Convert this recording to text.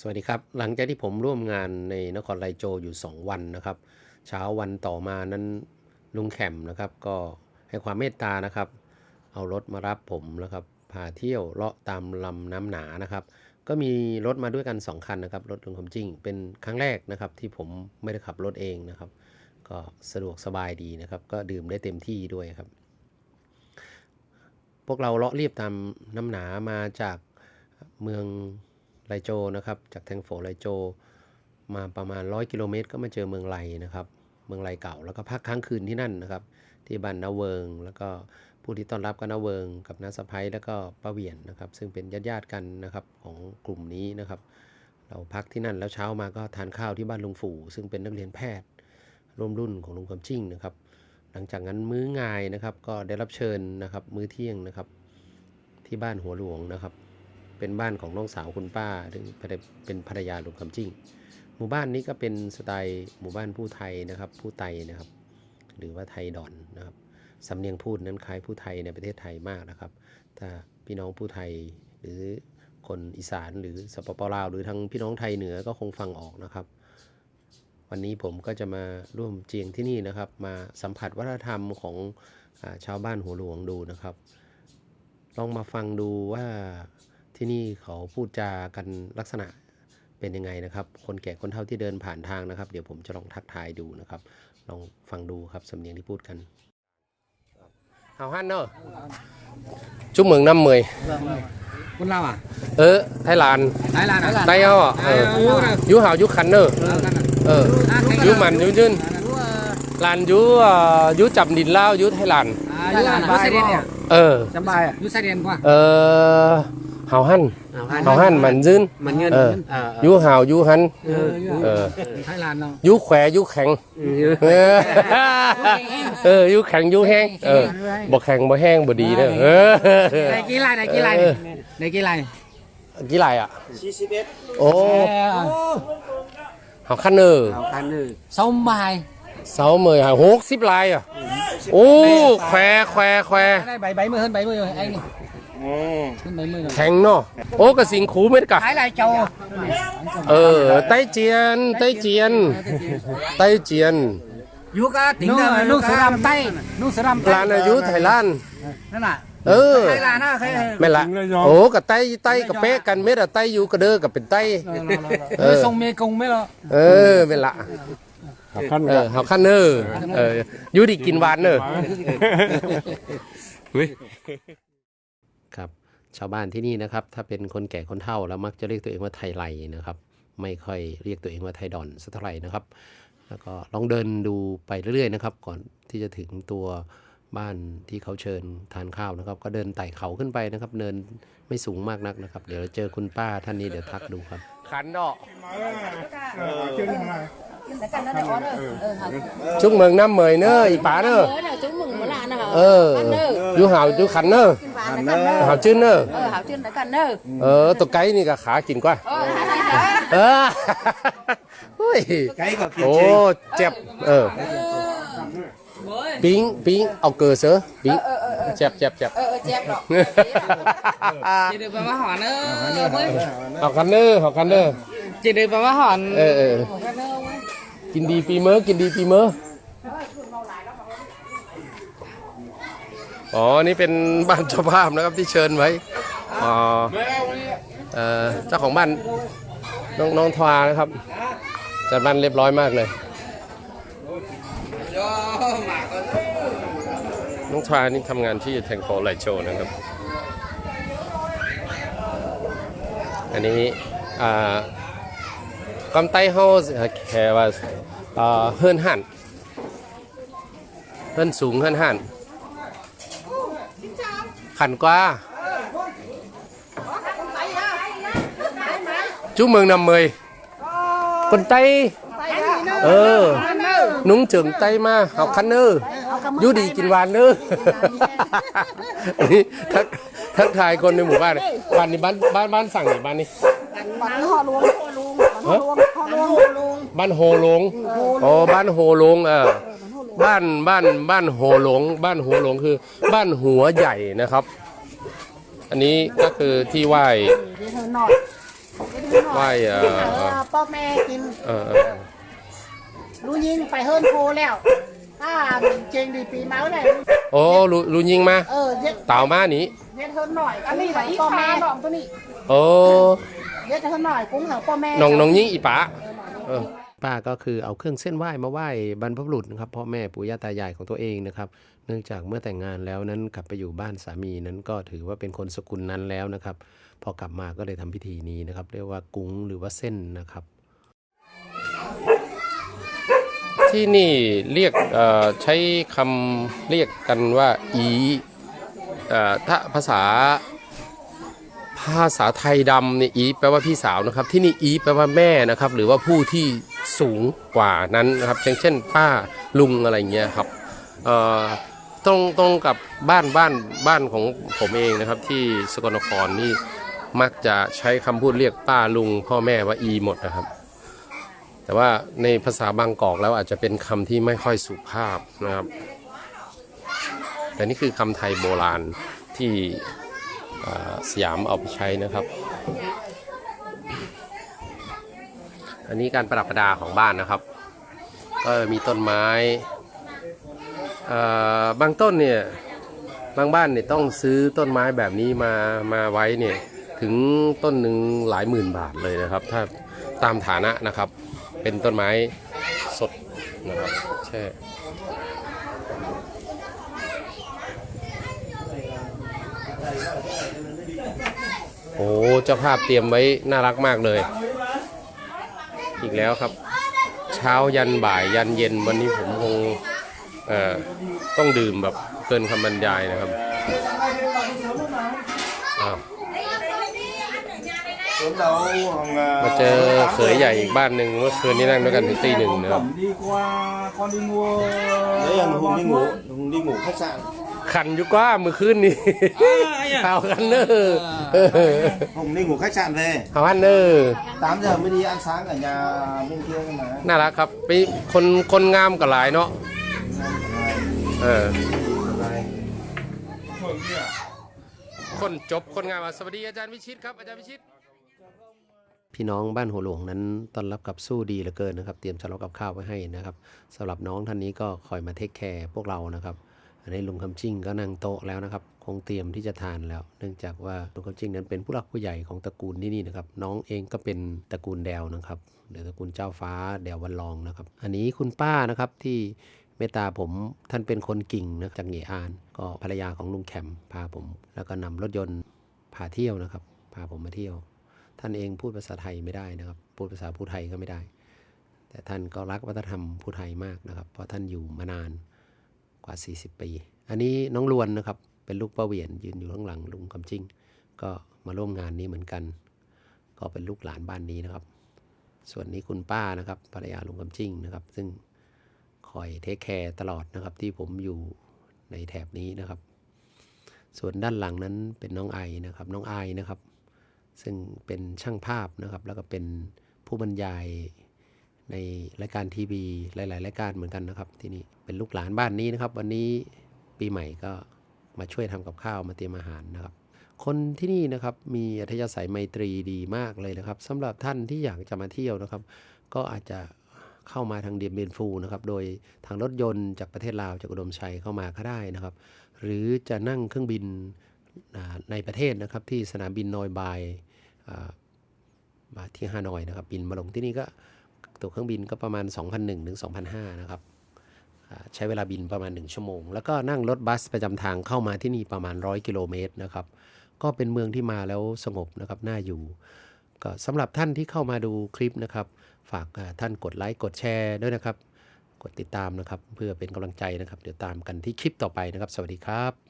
สวัสดีครับ หลังจากที่ผมร่วมงานในนครไลโจอยู่ 2 วันนะครับ เช้าวันต่อมานั้นลุงแขมนะครับ ก็ให้ความเมตตานะครับ เอารถมารับผมแล้วครับพาเที่ยวเลาะตามลำน้ำหนานะครับ ก็มีรถมาด้วยกัน 2 คันนะครับรถลุงคำจิ้งเป็นครั้งแรกนะครับ ที่ผมไม่ได้ขับรถเองนะครับ ก็สะดวกสบายดีนะครับ ก็ดื่มได้เต็มที่ด้วยครับ พวกเราเลาะเรียบตามน้ำหนามาจากเมือง ไลโจนะครับจากแทงโฟไลโจ มาประมาณ 100 กิโลเมตร ก็มาเจอเมืองไลนะครับ เมืองไลเก่าแล้วก็พักค้างคืนที่นั่นนะครับ ที่บ้านนาเวิง แล้วก็ผู้ที่ต้อนรับก็นาเวิง กับน้าสะพ้ยแล้วก็ป้าเวียนนะครับ ซึ่งเป็นญาติๆกันนะครับของกลุ่มนี้นะครับ เราพักที่นั่นแล้วเช้ามาก็ทานข้าวที่บ้านลุงฝูซึ่งเป็นนักเรียนแพทย์ ร่วมรุ่นของลุงคำจิ้งนะครับ หลังจากนั้นมื้องายนะครับก็ได้รับเชิญนะครับมื้อเที่ยงนะครับ ที่บ้านหัวหลวงนะครับ เป็นบ้านของน้องสาวคุณป้าซึ่งเป็นภรรยาลุงคำจิ้ง หมู่บ้านนี้ก็เป็นสไตล์หมู่บ้านผู้ไทยนะครับ ผู้ไตนะครับ หรือว่าไทยดอนนะครับสำเนียงพูดนั้นคล้ายผู้ไทยในประเทศไทยมากนะครับ ถ้าพี่น้องผู้ไทยหรือคนอีสานหรือสปปลาว หรือทางพี่น้องไทยเหนือก็คงฟังออกนะครับ วันนี้ผมก็จะมาร่วมเจียงที่นี่นะครับ มาสัมผัสวัฒนธรรมของอชาวบ้านหัวหลวงดูนะครับ ลองมาฟังดูว่า ที่นี่เขาพูดจากันลักษณะเป็นยังไงนะครับ คนแก่คนเฒ่าที่เดินผ่านทางนะครับ เดี๋ยวผมจะลองทักทายดูนะครับ ลองฟังดูครับสำเนียงที่พูดกันเฮาฮั่นเนอะจุ๊บเมืองน้ำเมยคนเราอะ เออ ไทยลาน ไทยลานไทยลานไต้เฮาอะเออยุหาวยุคันเนอร์เออยุมันยุยืนลานยุเอ่อยุจับดินเล่าวยุไทยลานยูยูไซเดนเนี่ยเออจำบายอะยูไซเดนกว่าเออ เฮาฮั่นเฮาฮั่นมันยืนมันเงินเออยุหาวยุหันเออเออไทยลานเนาะยุแขวยุแข็งเออเออยุแข็งยุแห้งเออบ่แข็งบ่แห้งบ่ดีเด้อเออในกี่ลายในกี่ลายในกี่ลายกี่ไรอะโอ้เฮาคันเนอร์คันนึงสมบายเสาเมยหาหกสิบลายอะ โอ้ แควแควแควได้ใบใบมือเฮินใบมือไอ้นี่ขึ้นใบมือ แข็งเนาะโอ้กระสิงคูเม็ดกะ ขายลายโจเออ ไต้เจียน ไต้เจียน ไต้เจียนยูก็ติงเดิมนุ่งสรำไต้นุ่งสรำลานอายุไทยล้านนั่นน่ะเออไทยลานนะใครแม่นละโอ้กับไต้ไต้กับเป๊ะกันเม็ดอะไต้อยู่กระเด้อกับเป็นไต้เออทรงเมกงไม่หรอเออแม่นละเออเฮาคันเนอร์เอออยู่ดีกินหวานเนอร์ครับ ชาวบ้านที่นี่นะครับ ถ้าเป็นคนแก่คนเฒ่าแล้วมักจะเรียกตัวเองว่าไทยไลนะครับ ไม่ค่อยเรียกตัวเองว่าไทยดอนสักเท่าไหร่นะครับ แล้วก็ลองเดินดูไปเรื่อยๆนะครับ ก่อนที่จะถึงตัวบ้านที่เขาเชิญทานข้าวนะครับ ก็เดินไต่เขาขึ้นไปนะครับ เนินไม่สูงมากนักนะครับ เดี๋ยวเราเจอคุณป้าท่านนี้เดี๋ยวทักดูครับ ขันดอกจุกเมืองน้ำเมยเนอะอีป๋าเนอะ Nhớ nào chúng mừng mới là nào เอออยู่หาวอยู่ขันเนอะ Kim vàng đã cần nơ หาวจื้นเนอะ Ờ hảo chuyên đã cần nơ เออตัวไก่นี่ก็ขากินกว่า Ờ hảo này hả เออเฮ้ยไก่ก็กินโอ้จริงเจ็บเออปิ้งปิ้งเอาเกลือเสือปิ้งเจ็บเจ็บเจ็บ Ờ ờ chép rồi จีเดือมาหอนเออเว้ยเอาคันเนอร์เอาคันเนอร์จีเดือมาหอนเออเออกินดีปีเมอกินดีปีเมอ อ๋อ นี่เป็นบ้านเจ้าภาพนะครับที่เชิญไว้ อ๋อเอ่อเจ้าของบ้านน้องน้องทวานะครับจัดบ้านเรียบร้อยมากเลย น้องทวานี่ทำงานที่แทงโฟไลโชนะครับ อันนี้อ่ากำไต้เฮาแค่ว่าอ่าเฮิรนหันเฮิรนสูงเฮิรนหัน ขันกว่า chú mừng năm mười con tay ờ núng trường tay mà học khăn ư chú đi chín vàn ư อันนี้ทักทักทายคนในหมู่บ้านเนี่ยบ้านนี้บ้านบ้านบ้านสั่งไหนบ้านนี้ Bắn họ luôn họ luôn Bắn họ luôn họ luôn บ้านโฮหลงอ๋อบ้านโฮหลงเออ บ้านบ้านบ้านโฮหลง บ้านหัวหลงคือ บ้านหัวใหญ่นะครับ อันนี้ก็คือที่ไหว้ Thế thôi nọ เฮ็ดให้หน่อยไหว้เอ่อเออพ่อแม่กิน เออเออรู้ยิงไปเฮิร์นโคแล้ว ถ้าเจงดีปีมาแล้วโอ้ลุลุยิงมาเออเย็ดเต่ามาหนีเย็ดเฮิร์นหน่อยอันนี้แหละพ่อแม่ดอกตัวนี้โอ้เย็ดเฮิร์นหน่อยกุ้งเหรอพ่อแม่น้องน้องยิงอีป๋าเออ ป้าก็คือเอาเครื่องเส้นไหว้มาไหว้บรรพบุรุษนะครับพ่อแม่ปู่ย่าตายายของตัวเองนะครับ เนื่องจากเมื่อแต่งงานแล้วนั้นกลับไปอยู่บ้านสามีนั้นก็ถือว่าเป็นคนสกุลนั้นแล้วนะครับ พอกลับมาก็เลยทำพิธีนี้นะครับ เรียกว่ากุ้งหรือว่าเส้นนะครับ ที่นี่เรียกเออใช้คำเรียกกันว่าอีอ่อถ้าภาษาภาษาไทยดำเนี่ยอีแปลว่าพี่สาวนะครับ ที่นี่อีแปลว่าแม่นะครับ หรือว่าผู้ที่ สูงกว่านั้นนะครับเช่นเช่น ป้าลุงอะไรเงี้ยครับเอ่อตรงตรงกับบ้านบ้านบ้านของผมเองนะครับที่สกลนครนี่มักจะใช้คำพูดเรียกป้าลุงพ่อแม่ว่าอีหมดนะครับ แต่ว่าในภาษาบางกอกแล้วอาจจะเป็นคำที่ไม่ค่อยสุภาพนะครับ แต่นี่คือคำไทยโบราณที่สยามเอาไปใช้นะครับ อันนี้การประดับประดาของบ้านนะครับ ก็มีต้นไม้อ่าบางต้นเนี่ยบางบ้านเนี่ยต้องซื้อต้นไม้แบบนี้มามาไว้เนี่ยถึงต้นหนึ่งหลายหมื่นบาทเลยนะครับ ถ้าตามฐานะนะครับ เป็นต้นไม้สดนะครับใช่โอ้เจ้าภาพเตรียมไว้น่ารักมากเลย อีกแล้วครับ เช้ายันบ่ายยันเย็นวันนี้ผมคงเอ่อต้องดื่มแบบเกินคำบรรยายนะครับอ้าวมาเจอเขยใหญ่อีกบ้านหนึ่งเมื่อคืนนี้นั่งด้วยกันถึงตีหนึ่งนะครับ đi qua con đi mua Đấy là Hùng đi ngủ, Hùng đi ngủ khách sạn. ขันอยู่กว่าเมื่อคืนนี้เอากันเนอร์ Hùng đi ngủ khách sạn về. เอากันเนอร์8 giờ mới đi ăn sáng ở nhà bên kia cơ mà. น่ารักครับไปคนคนงามกับหลายเนาะเออคนจบคนงามอะสวัสดีอาจารย์วิชิตครับอาจารย์วิชิตพี่น้องบ้านหัวหลวงนั้นต้อนรับกับสู้ดีเหลือเกินนะครับ เตรียมสำรับกับข้าวไว้ให้นะครับสำหรับน้องท่านนี้ก็คอยมาเทคแคร์พวกเรานะครับ อันนี้ลุงคำจิ้งก็นั่งโต๊ะแล้วนะครับ คงเตรียมที่จะทานแล้ว เนื่องจากว่าลุงคำจิ้งนั้นเป็นผู้หลักผู้ใหญ่ของตระกูลที่นี่นะครับ น้องเองก็เป็นตระกูลแดวนะครับหรือตระกูลเจ้าฟ้าแดววันรองนะครับ อันนี้คุณป้านะครับที่เมตตาผมท่านเป็นคนกิ่งนะจากเหงียอาน ก็ภรรยาของลุงแคมพาผม แล้วก็นำรถยนต์พาเที่ยวนะครับ พาผมมาเที่ยว ท่านเองพูดภาษาไทยไม่ได้นะครับ พูดภาษาผู้ไทยก็ไม่ได้ แต่ท่านก็รักวัฒนธรรมผู้ไทยมากนะครับ เพราะท่านอยู่มานาน ว่า 40 ปี อันนี้น้องลวนนะครับ เป็นลูกป้าเวียนยืนอยู่ข้างหลังลุงคำจิ้ง ก็มาร่วมงานนี้เหมือนกัน ก็เป็นลูกหลานบ้านนี้นะครับ ส่วนนี้คุณป้านะครับภรรยาลุงคำจิ้งนะครับ ซึ่งคอยเทคแคร์ตลอดนะครับที่ผมอยู่ในแถบนี้นะครับ ส่วนด้านหลังนั้นเป็นน้องไอนะครับ น้องไอนะครับ ซึ่งเป็นช่างภาพนะครับ แล้วก็เป็นผู้บรรยาย ในรายการทีวีหลาย ๆ รายการเหมือนกันนะครับที่นี่เป็นลูกหลานบ้านนี้นะครับ วันนี้ปีใหม่ก็มาช่วยทำกับข้าวมาเตรียมอาหารนะครับ คนที่นี่นะครับมีอัธยาศัยไมตรีดีมากเลยนะครับสำหรับท่านที่อยากจะมาเที่ยวนะครับ ก็อาจจะเข้ามาทางเดียมเบนฟูนะครับ โดยทางรถยนต์จากประเทศลาวจากอุดมชัยเข้ามาก็ได้นะครับ หรือจะนั่งเครื่องบินในประเทศนะครับที่สนามบินนอยบายอ่ามาที่ฮานอยนะครับ บินมาลงที่นี่ก็ ตัวเครื่องบินก็ประมาณ 2,001ถึง2,005นะครับใช้เวลาบินประมาณ 1 ชั่วโมง แล้วก็นั่งรถบัสประจำทางเข้ามาที่นี่ประมาณ 100 กิโลเมตรนะครับ ก็เป็นเมืองที่มาแล้วสงบนะครับน่าอยู่ ก็สำหรับท่านที่เข้ามาดูคลิปนะครับ ฝากท่านกดไลค์กดแชร์ด้วยนะครับ กดติดตามนะครับ เพื่อเป็นกำลังใจนะครับ เดี๋ยวตามกันที่คลิปต่อไปนะครับ สวัสดีครับ